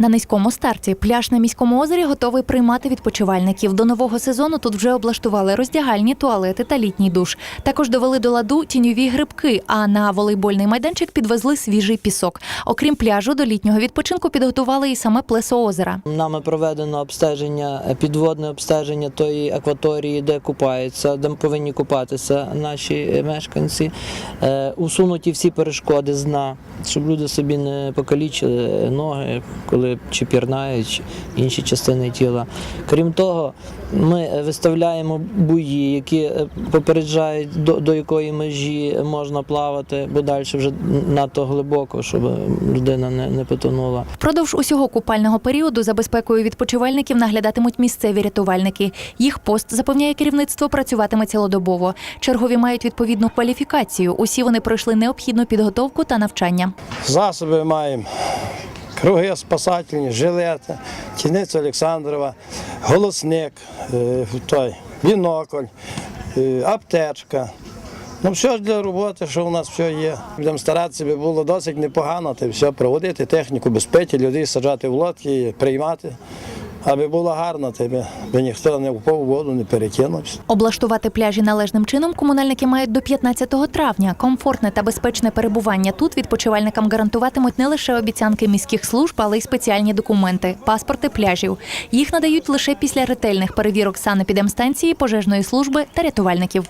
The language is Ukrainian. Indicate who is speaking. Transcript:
Speaker 1: На низькому старті пляж на міському озері готовий приймати відпочивальників. До нового сезону тут вже облаштували роздягальні, туалети та літній душ. Також довели до ладу тіньові грибки. А на волейбольний майданчик підвезли свіжий пісок. Окрім пляжу, до літнього відпочинку підготували і саме плесо озера.
Speaker 2: Нами проведено обстеження, е, підводне обстеження тої акваторії, де купаються, де повинні купатися наші е, мешканці. Е, Усунуті всі перешкоди з дна, щоб люди собі не покалічили ноги, коли чи пірнають, інші частини тіла. Крім того, ми е, виставляємо буї, які е, попереджають, до, до якої межі можна плавати, бо далі вже надто глибоко, щоб людина не, не потонула.
Speaker 1: Впродовж усього купального періоду за безпекою відпочивальників наглядатимуть місцеві рятувальники. Їх пост запевняє керівництво працюватиме цілодобово. Чергові мають відповідну кваліфікацію. Усі вони пройшли необхідну підготовку та навчання.
Speaker 3: Засоби маємо. Круги спасательні, жилети, тіниця Олександрова, голосник, е, той, бінокль, е, аптечка. Ну, все ж для роботи, що у нас все є. Будемо старатися, щоб було досить непогано, ти все проводити, техніку безпеки, людей саджати в лодки, приймати. Аби було гарно, тебе, би ніхто не впав у воду, не перекинувся.
Speaker 1: Облаштувати пляжі належним чином комунальники мають до 15 травня. Комфортне та безпечне перебування тут відпочивальникам гарантуватимуть не лише обіцянки міських служб, але й спеціальні документи паспорти пляжів. Їх надають лише після ретельних перевірок санепідемстанції, пожежної служби та рятувальників.